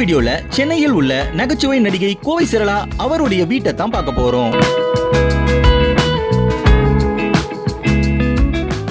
வீடியோல சென்னையில் உள்ள நகைச்சுவை நடிகை கோவை சிரளா அவருடைய வீட்டை தான் பார்க்க போறோம்.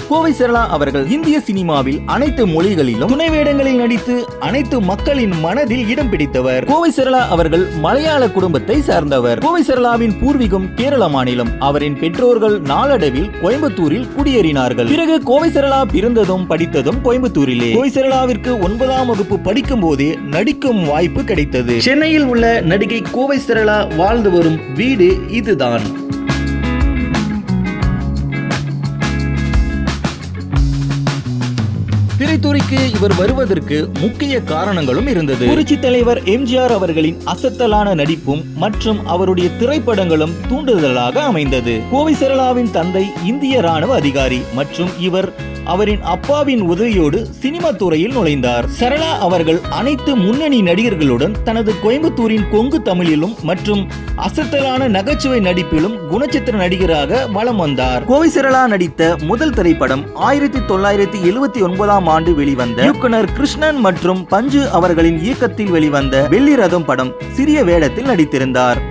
கோவை சரளா அவர்கள் இந்திய சினிமாவில் அனைத்து மொழிகளிலும் துணை வேடங்களில் நடித்து அனைத்து மக்களின் மனதில் இடம் பிடித்தவர். கோவை சரளா அவர்கள் மலையாள குடும்பத்தை சார்ந்தவர். கோவை சரளாவின் பூர்வீகம் கேரள மாநிலம். அவரின் பெற்றோர்கள் நாளடைவில் கோயம்புத்தூரில் குடியேறினார்கள். பிறகு கோவை சரளா பிறந்ததும் படித்ததும் கோயம்புத்தூரிலே. கோவை சரளாவிற்கு ஒன்பதாம் வகுப்பு படிக்கும் போதே நடிக்கும் வாய்ப்பு கிடைத்தது. சென்னையில் உள்ள நடிகை கோவை சரளா வாழ்ந்து வரும் வீடு இதுதான். திரைத்துறைக்கு இவர் வருவதற்கு முக்கிய காரணங்களும் இருந்தது. புரட்சி தலைவர் எம்ஜிஆர் அவர்களின் அசத்தலான நடிப்பும் மற்றும் அவருடைய திரைப்படங்களும் தூண்டுதலாக அமைந்தது. கோவை சரளாவின் தந்தை இந்திய ராணுவ அதிகாரி மற்றும் இவர் அவரின் அப்பாவின் உதவியோடு சினிமா துறையில் நுழைந்தார். சரளா அவர்கள் அனைத்து முன்னணி நடிகர்களுடன் தனது கோயம்புத்தூரின் கொங்கு தமிழிலும் மற்றும் அசத்தலான நகைச்சுவை நடிப்பிலும் குணச்சித்திர நடிகராக வலம் வந்தார். கோவை சரளா நடித்த முதல் திரைப்படம் ஆயிரத்தி தொள்ளாயிரத்தி எழுபத்தி ஒன்பதாம் ஆண்டு வெளிவந்த இயக்குனர் கிருஷ்ணன் மற்றும் பஞ்சு அவர்களின் இயக்கத்தில் வெளிவந்த வெள்ளி ரதம் படம் சிறிய வேடத்தில் நடித்திருந்தார்.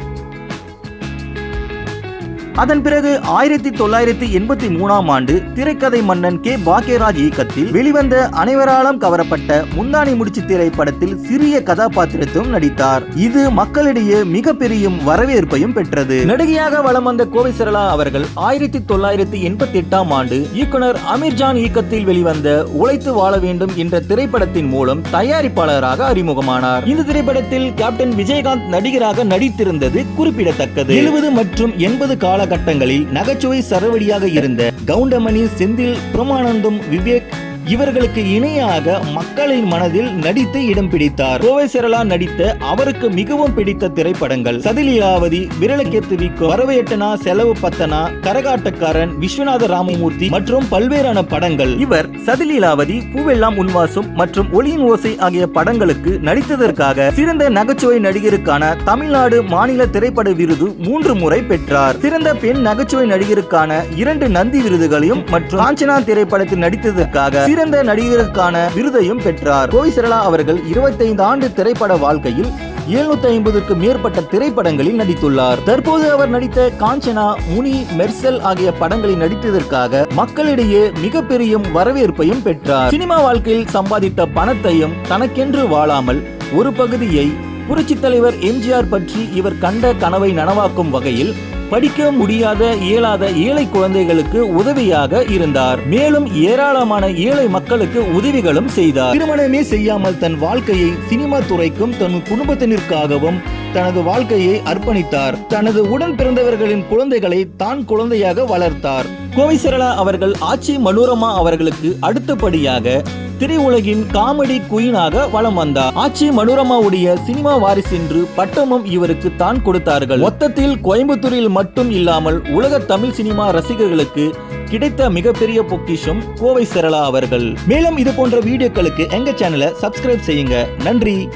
அதன் பிறகு ஆயிரத்தி தொள்ளாயிரத்தி எண்பத்தி மூணாம் ஆண்டு திரைக்கதை மன்னன் கே. பாக்யராஜ் இயக்கத்தில் வெளிவந்த அனைவராலும் கவரப்பட்ட முந்தானி முடிச்சு திரைப்படத்தில் சிறிய கதாபாத்திரத்திலும் நடித்தார். இது மக்களிடையே மிகப்பெரிய வரவேற்பையும் பெற்றது. நடிகையாக வலம் வந்த கோவை சரளா அவர்கள் ஆயிரத்தி தொள்ளாயிரத்தி எண்பத்தி எட்டாம் ஆண்டு இயக்குனர் அமீர்ஜான் இயக்கத்தில் வெளிவந்த உழைத்து வாழ வேண்டும் என்ற திரைப்படத்தின் மூலம் தயாரிப்பாளராக அறிமுகமானார். இந்த திரைப்படத்தில் கேப்டன் விஜயகாந்த் நடிகராக நடித்திருந்தது குறிப்பிடத்தக்கது. எழுபது மற்றும் எண்பது கால காலகட்டங்களில் நகைச்சுவை சரவடியாக இருந்த கவுண்டமணி செந்தில் பிரமானந்தம் விவேக் இவர்களுக்கு இணையாக மக்களின் மனதில் நடித்து இடம் பிடித்தார். கோவை சரளா நடித்த அவருக்கு மிகவும் பிடித்த திரைப்படங்கள். சதிலீலாவதி விரலக்கேத்து வீக்கோ வரவேட்டனா செலவு பத்தனா கரகாட்டக்காரன் விஸ்வநாத ராமமூர்த்தி மற்றும் பல்வேறான படங்கள். இவர் சதிலீலாவதி பூவெல்லாம் உன்வாசம் மற்றும் ஒளியின் ஓசை ஆகிய படங்களுக்கு நடித்ததற்காக சிறந்த நகைச்சுவை நடிகருக்கான தமிழ்நாடு மாநில திரைப்பட விருது மூன்று முறை பெற்றார். சிறந்த பெண் நகைச்சுவை நடிகருக்கான இரண்டு நந்தி விருதுகளையும் மற்றும் காஞ்சனா திரைப்படத்தில் நடித்ததற்காக சிறந்த நடிகருக்கான விருதையும் பெற்றார். கோவி சரளா அவர்கள் 25 ஆண்டு திரைப்பட வாழ்க்கையில் 750 ஐம்பதுக்கு மேற்பட்ட திரைப்படங்களில் நடித்துள்ளார். தற்போது அவர் நடித்த காஞ்சனா முனி மெர்சல் ஆகிய படங்களில் நடித்ததற்காக மக்களிடையே மிகப்பெரிய வரவேற்பையும் பெற்றார். சினிமா வாழ்க்கையில் சம்பாதித்த பணத்தையும் தனக்கென்று வாழாமல் ஒரு பகுதியை புரட்சி தலைவர் எம்ஜிஆர் பற்றி இவர் கண்ட கனவை நனவாக்கும் வகையில் படிக்க முடியாத இயலாத ஏழை குழந்தைகளுக்கு உதவியாக இருந்தார். மேலும் ஏராளமான ஏழை மக்களுக்கு உதவிகளும் செய்தார். திருமணமே செய்யாமல் தன் வாழ்க்கையை சினிமா துறைக்கும் தன் குடும்பத்தினருக்காகவும் தனது வாழ்க்கையை அர்ப்பணித்தார். தனது உடன் பிறந்தவர்களின் குழந்தைகளை தான் குழந்தையாக வளர்த்தார். கோவை சரளா அவர்கள் ஆட்சி மனோரமா அவர்களுக்கு அடுத்தபடியாக திரையுலகின் காமெடி குயினாக வலம் வந்தார். ஆட்சி மனோரமாவுடைய சினிமா வாரிசு என்று பட்டமும் இவருக்கு தான் கொடுத்தார்கள். மொத்தத்தில் கோயம்புத்தூரில் மட்டும் இல்லாமல் உலக தமிழ் சினிமா ரசிகர்களுக்கு கிடைத்த மிகப்பெரிய பொக்கிஷம் கோவை சரளா அவர்கள். மேலும் இது போன்ற வீடியோக்களுக்கு எங்க சேனலை சப்ஸ்கிரைப் செய்யுங்க. நன்றி.